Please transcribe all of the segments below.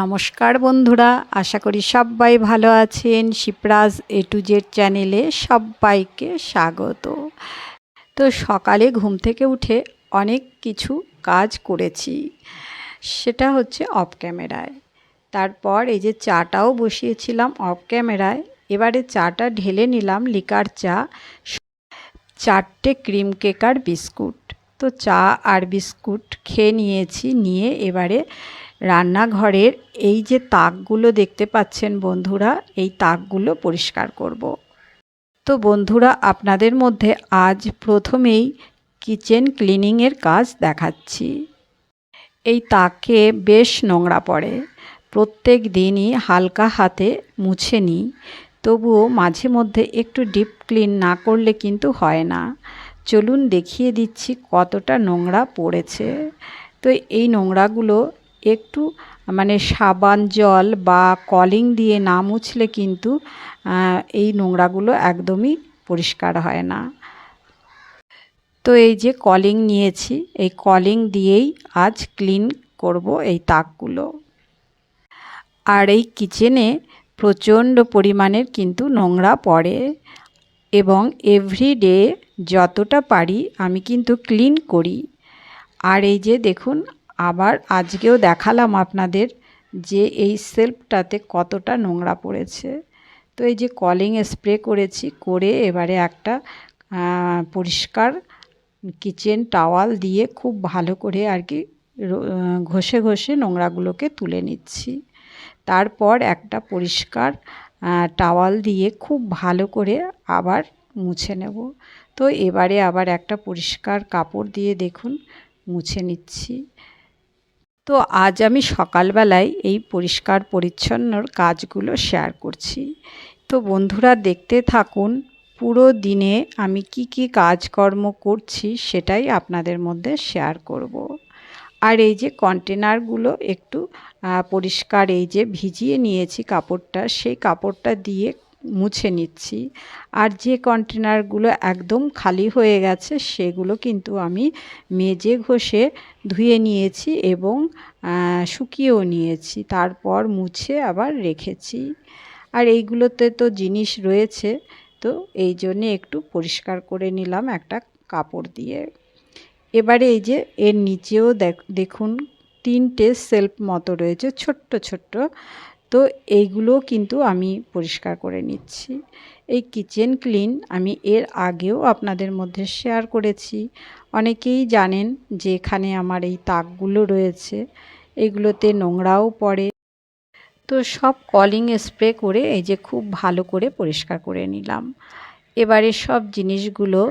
নমস্কার বন্ধুরা, আশা করি সবাই ভালো আছেন। শিপ্রাজ এ টু জেড চ্যানেলে সবাইকে স্বাগত। তো সকালে ঘুম থেকে উঠে অনেক কিছু কাজ করেছি। সেটা হচ্ছে অফ ক্যামেরায় তারপর এই যে চাটাও বসিয়েছিলাম অফ ক্যামেরায় এবারে চাটা ঢেলে নিলাম লিকার চা, চারটে ক্রিম কেক আর বিস্কুট। তো চা আর বিস্কুট খেয়ে নিয়েছি, নিয়ে এবারে রান্নাঘরের এই যে তাকগুলো দেখতে পাচ্ছেন বন্ধুরা, এই তাকগুলো পরিষ্কার করব। তো বন্ধুরা, আপনাদের মধ্যে আজ প্রথমেই কিচেন ক্লিনিংয়ের কাজ দেখাচ্ছি। এই তাকে বেশ নোংরা পড়ে। প্রত্যেক দিনই হালকা হাতে মুছে নিই, তবুও মাঝে মধ্যে একটু ডিপ ক্লিন না করলে কিন্তু হয় না। চলুন দেখিয়ে দিচ্ছি কতটা নোংরা পড়েছে। তো এই নোংরাগুলো একটু মানে সাবান জল বা কলিং দিয়ে না মুছলে কিন্তু এই নোংরাগুলো একদমই পরিষ্কার হয় না। তো এই যে কলিং নিয়েছি, এই কলিং দিয়েই আজ ক্লিন করব এই তাকগুলো। আর এই কিচেনে প্রচণ্ড পরিমাণের কিন্তু নোংরা পড়ে এবং এভরিডে যতটা পারি আমি কিন্তু ক্লিন করি। আর এই যে দেখুন আবার আজকেও দেখালাম আপনাদের যে এই সেলফটাতে কতটা নোংরা পড়েছে। তো এই যে কলিং স্প্রে করেছি, করে এবারে একটা পরিষ্কার কিচেন টাওয়াল দিয়ে খুব ভালো করে আর কি ঘষে ঘষে নোংরাগুলোকে তুলে নিচ্ছি। তারপর একটা পরিষ্কার টাওয়াল দিয়ে খুব ভালো করে আবার মুছে নেব। তো এবারে আবার একটা পরিষ্কার কাপড় দিয়ে দেখুন, মুছে নিচ্ছি। তো আজ আমি সকালবেলায় এই পরিষ্কার পরিচ্ছন্নর কাজগুলো শেয়ার করছি তো বন্ধুরা দেখতে থাকুন, পুরো দিনে আমি কি কি কাজকর্ম করছি সেটাই আপনাদের মধ্যে শেয়ার করব। আর এই যে কন্টেনারগুলো একটু পরিষ্কার এই যে ভিজিয়ে নিয়েছি কাপড়টা, সেই কাপড়টা দিয়ে মুছে নিচ্ছি। আর যে কন্টেনারগুলো একদম খালি হয়ে গেছে, সেগুলো কিন্তু আমি মেজে ঘষে ধুয়ে নিয়েছি এবং শুকিয়েও নিয়েছি। তারপর মুছে আবার রেখেছি। আর এইগুলোতে তো জিনিস রয়েছে, তো এই জন্যে একটু পরিষ্কার করে নিলাম একটা কাপড় দিয়ে। এবারে এই যে এর নিচেও দেখুন, তিনটে সেলফ মতো রয়েছে, ছোট্ট ছোট্ট। তো এইগুলো কিন্তু আমি পরিষ্কার করে নিচ্ছি। এই কিচেন ক্লিন আমি এর আগেও আপনাদের মধ্যে শেয়ার করেছি। অনেকেই জানেন যে এখানে আমার এই তাকগুলো রয়েছে, এগুলোতে নোংরাও পড়ে। তো সব কলিং স্প্রে করে এই যে খুব ভালো করে পরিষ্কার করে নিলাম। এবারে সব জিনিসগুলো,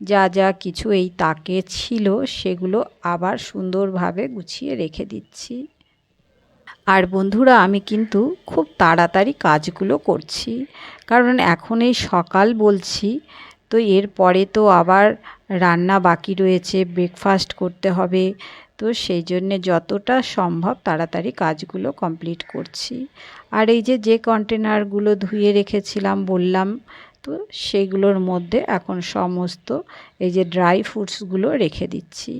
যা যা কিছু এই তাকে ছিল সেগুলো আবার সুন্দরভাবে গুছিয়ে রেখে দিচ্ছি। আর বন্ধুরা, আমি কিন্তু খুব তাড়াতাড়ি কাজগুলো করছি। কারণ এখন এই সকাল বলছি, তো এরপরে তো আবার রান্না বাকি রয়েছে ব্রেকফাস্ট করতে হবে। তো সেই জন্যে যতটা সম্ভব তাড়াতাড়ি কাজগুলো কমপ্লিট করছি। আর এই যে যে কন্টেনারগুলো ধুয়ে রেখেছিলাম, বললাম, তো সেগুলোর মধ্যে এখন সমস্ত এই যে ড্রাই ফ্রুটসগুলো রেখে দিচ্ছি।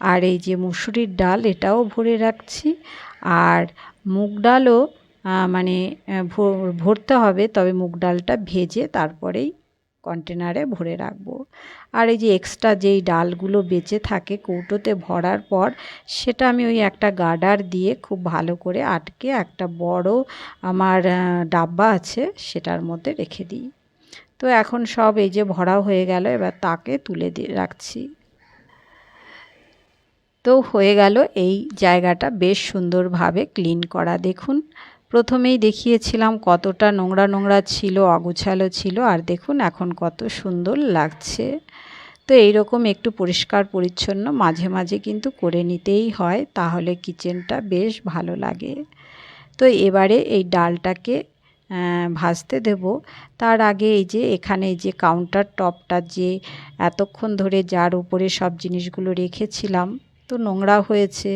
আর এই যে মুসুরির ডাল, এটাও ভরে রাখছি। আর মুগ ডালও মানে ভরতে হবে, তবে মুগ ডালটা ভেজে তারপরেই কন্টেনারে ভরে রাখব। আর এই যে এক্সট্রা যেই ডালগুলো বেঁচে থাকে কৌটোতে ভরার পর, সেটা আমি ওই একটা গার্ডার দিয়ে খুব ভালো করে আটকে একটা বড় আমার ডাব্বা আছে, সেটার মধ্যে রেখে দিই। তো এখন সব এই যে ভরা হয়ে গেল, এবার তাকে তুলে দিয়ে রাখছি। তো হয়ে গেল এই জায়গাটা বেশ সুন্দরভাবে ক্লিন করা। দেখুন, প্রথমেই দেখিয়েছিলাম কতটা নোংরা নোংরা ছিল, অগুছালো ছিল, আর দেখুন এখন কত সুন্দর লাগছে। তো এইরকম একটু পরিষ্কার পরিচ্ছন্ন মাঝে মাঝে কিন্তু করে নিতেই হয়, তাহলে কিচেনটা বেশ ভালো লাগে। তো এবারে এই ডালটাকে ভাজতে দেব। তার আগে এই যে এখানে যে কাউন্টার টপটা যে এতক্ষণ ধরে যার উপরে সব জিনিসগুলো রেখেছিলাম তো নোংরা হয়েছে।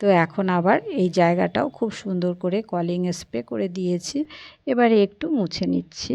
তো এখন আবার এই জায়গাটাও খুব সুন্দর করে কলিং স্প্রে করে দিয়েছি। এবারে একটু মুছে নিচ্ছি।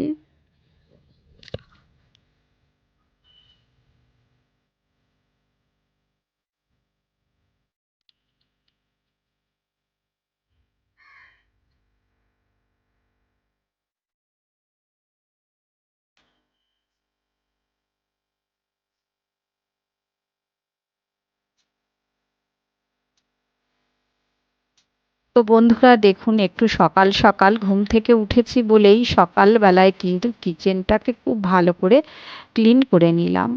তো বন্ধুরা দেখুন, একটু সকাল সকাল ঘুম থেকে উঠেছি বলেই সকালবেলায় কিন্তু কিচেনটাকে খুব ভালো করে ক্লিন করে নিলাম।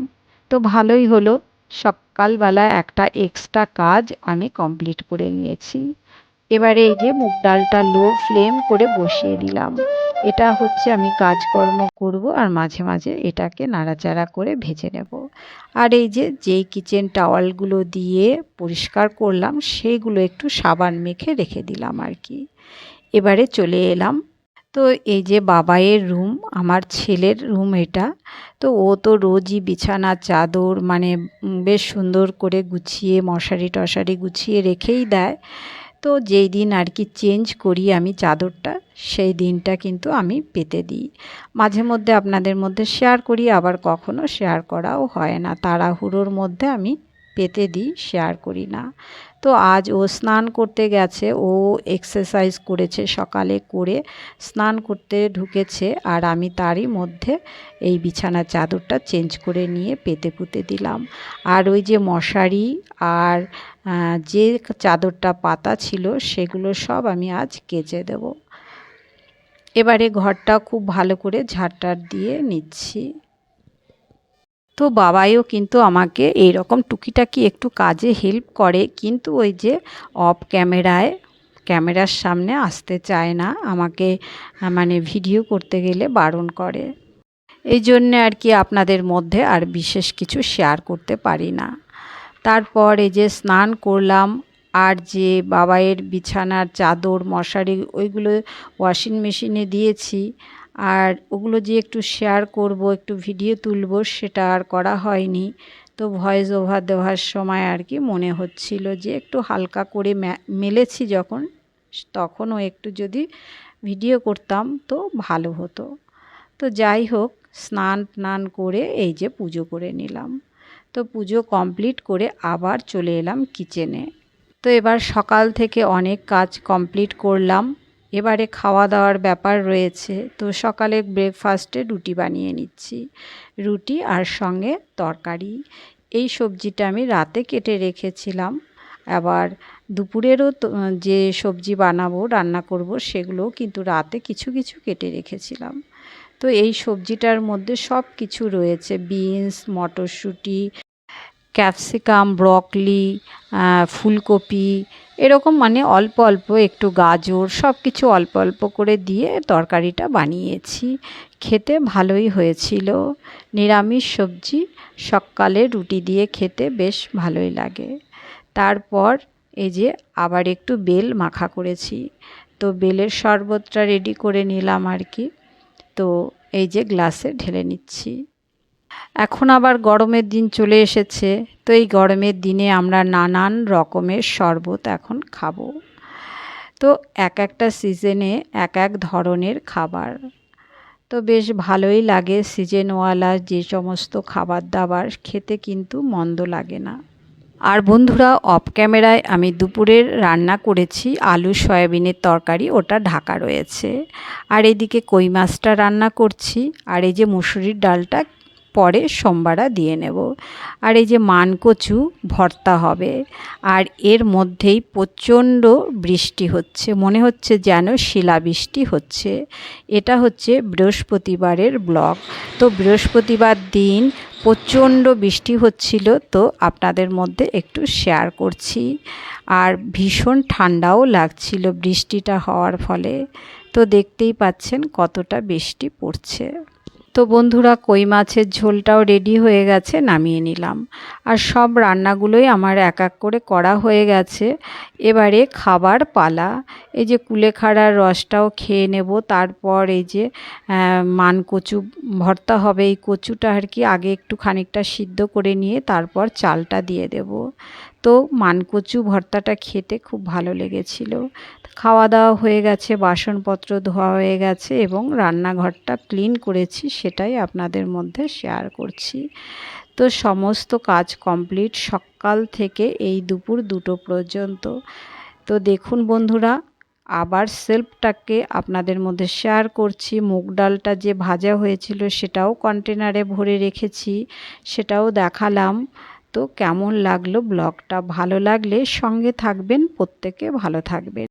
তো ভালোই হলো সকালবেলায় একটা এক্সট্রা কাজ আমি কমপ্লিট করে নিয়েছি। এবারে এই যে মুগ ডালটা লো ফ্লেম করে বসিয়ে দিলাম। এটা হচ্ছে আমি কাজকর্ম করব আর মাঝে মাঝে এটাকে নাড়াচাড়া করে ভেজে নেব। আর এই যে, যেই কিচেন টাওয়ালগুলো দিয়ে পরিষ্কার করলাম, সেইগুলো একটু সাবান মেখে রেখে দিলাম আর কি। এবারে চলে এলাম। তো এই যে বাবায়ের রুম, আমার ছেলের রুম এটা। তো ও তো রোজই বিছানা, চাদর মানে বেশ সুন্দর করে গুছিয়ে মশারি টশারি গুছিয়ে রেখেই দেয়। তো যেই দিন আর কি চেঞ্জ করি আমি চাদরটা, সেই দিনটা কিন্তু আমি পেতে দিই। মাঝে মধ্যে আপনাদের মধ্যে শেয়ার করি, আবার কখনো শেয়ার করাও হয় না। তাড়াহুড়োর মধ্যে আমি পেতে দিই, শেয়ার করি না। তো আজ ও স্নান করতে গেছে, ও এক্সারসাইজ করেছে সকালে করে, স্নান করতে ঢুকেছে আর আমি তারই মধ্যে এই বিছানার চাদরটা চেঞ্জ করে নিয়ে পেতে পুঁতে দিলাম। আর ওই যে মশারি আর যে চাদরটা পাতা ছিল সেগুলো সব আমি আজ কেচে দেব। এবারে ঘরটা খুব ভালো করে ঝাড়টার দিয়ে নিচ্ছি। তো বাবাইও কিন্তু আমাকে এই রকম টুকিটাকি একটু কাজে হেল্প করে। কিন্তু ওই যে অফ ক্যামেরায় ক্যামেরার সামনে আসতে চায় না। আমাকে মানে ভিডিও করতে গেলে বারণ করে। এই জন্যে আর কি আপনাদের মধ্যে আর বিশেষ কিছু শেয়ার করতে পারি না। তারপর এই যে স্নান করলাম, আর যে বাবাইয়ের বিছানার চাদর, মশারি, ওইগুলো ওয়াশিং মেশিনে দিয়েছি। আর ওগুলো যে একটু শেয়ার করব, একটু ভিডিও তুলব, সেটা আর করা হয়নি। তো ভয়েস ওভার দেওয়ার সময় আর কি মনে হচ্ছিল যে একটু হালকা করে মেলেছি যখন, তখনও একটু যদি ভিডিও করতাম তো ভালো হতো। তো যাই হোক, স্নান টান করে এই যে পুজো করে নিলাম। তো পুজো কমপ্লিট করে আবার চলে এলাম কিচেনে তো এবার সকাল থেকে অনেক কাজ কমপ্লিট করলাম। এবারে খাওয়া দাওয়ার ব্যাপার রয়েছে, তো সকালে ব্রেকফাস্টে রুটি বানিয়ে নিচ্ছি। রুটি আর সঙ্গে তরকারি। এই সবজিটা আমি রাতে কেটে রেখেছিলাম। আবার দুপুরেরও যে সবজি বানাবো, রান্না করব, সেগুলোও কিন্তু রাতে কিছু কিছু কেটে রেখেছিলাম। তো এই সবজিটার মধ্যে সব কিছু রয়েছে। বিনস, মটরশুঁটি ক্যাপসিকাম, ব্রকলি ফুলকপি, এরকম মানে অল্প অল্প একটু গাজর সব কিছু অল্প অল্প করে দিয়ে তরকারিটা বানিয়েছি। খেতে ভালোই হয়েছিল। নিরামিষ সবজি, সকালে রুটি দিয়ে খেতে বেশ ভালোই লাগে। তারপর এই যে আবার একটু বেল মাখা করেছি। তো বেলের শরবতটা রেডি করে নিলাম আর কি। তো এই যে গ্লাসে ঢেলে নিচ্ছি। এখন আবার গরমের দিন চলে এসেছে, তো এই গরমের দিনে আমরা নানান রকমের শরবত এখন খাব। তো এক একটা সিজনে এক এক ধরনের খাবার। তো বেশ ভালোই লাগে সিজনওয়ালা যে সমস্ত খাবার দাবার খেতে কিন্তু মন্দ লাগে না। আর বন্ধুরা, অফ ক্যামেরায় আমি দুপুরের রান্না করেছি আলু সয়াবিনের তরকারি, ওটা ঢাকা রয়েছে। আর এদিকে কই মাছটা রান্না করছি, আর এই যে মুসুরির ডালটা পরে সোমবারা দিয়ে নেব। আর এই যে মানকচু ভর্তা হবে, আর এর মধ্যেই প্রচণ্ড বৃষ্টি হচ্ছে, মনে হচ্ছে যেন শিলাবৃষ্টি হচ্ছে। এটা হচ্ছে বৃহস্পতিবারের ব্লগ। তো বৃহস্পতিবার দিন প্রচণ্ড বৃষ্টি হচ্ছিল, তো আপনাদের মধ্যে একটু শেয়ার করছি। আর ভীষণ ঠান্ডাও লাগছিল বৃষ্টিটা হওয়ার ফলে। তো দেখতেই পাচ্ছেন কতটা বৃষ্টি পড়ছে। তো বন্ধুরা, কই মাছের ঝোলটাও রেডি হয়ে গেছে, নামিয়ে নিলাম। আর সব রান্নাগুলোই আমার এক এক করে করা হয়ে গেছে। এবারে খাবার পালা। এই যে কুলেখাড়ার রসটাও খেয়ে নেব। তারপর এই যে মান কচু ভর্তা হবে, এই কচুটা আর কি আগে একটু খানিকটা সিদ্ধ করে নিয়ে তারপর চালটা দিয়ে দেব। তো মানকচু ভর্তাটা খেতে খুব ভালো লেগেছিল। খাওয়া দাওয়া হয়ে গেছে, বাসনপত্র ধোয়া হয়ে গেছে এবং রান্নাঘরটা ক্লিন করেছি, সেটাই আপনাদের মধ্যে শেয়ার করছি। তো সমস্ত কাজ কমপ্লিট সকাল থেকে এই দুপুর দুটো পর্যন্ত। তো দেখুন বন্ধুরা, আবার সেলফটাকে আপনাদের মধ্যে শেয়ার করছি। মুগ ডালটা যে ভাজা হয়েছিল সেটাও কন্টেনারে ভরে রেখেছি, সেটাও দেখালাম। তো কেমন লাগল ব্লগটা? ভালো লাগলে সঙ্গে থাকবেন, প্রত্যেকে ভালো থাকবেন।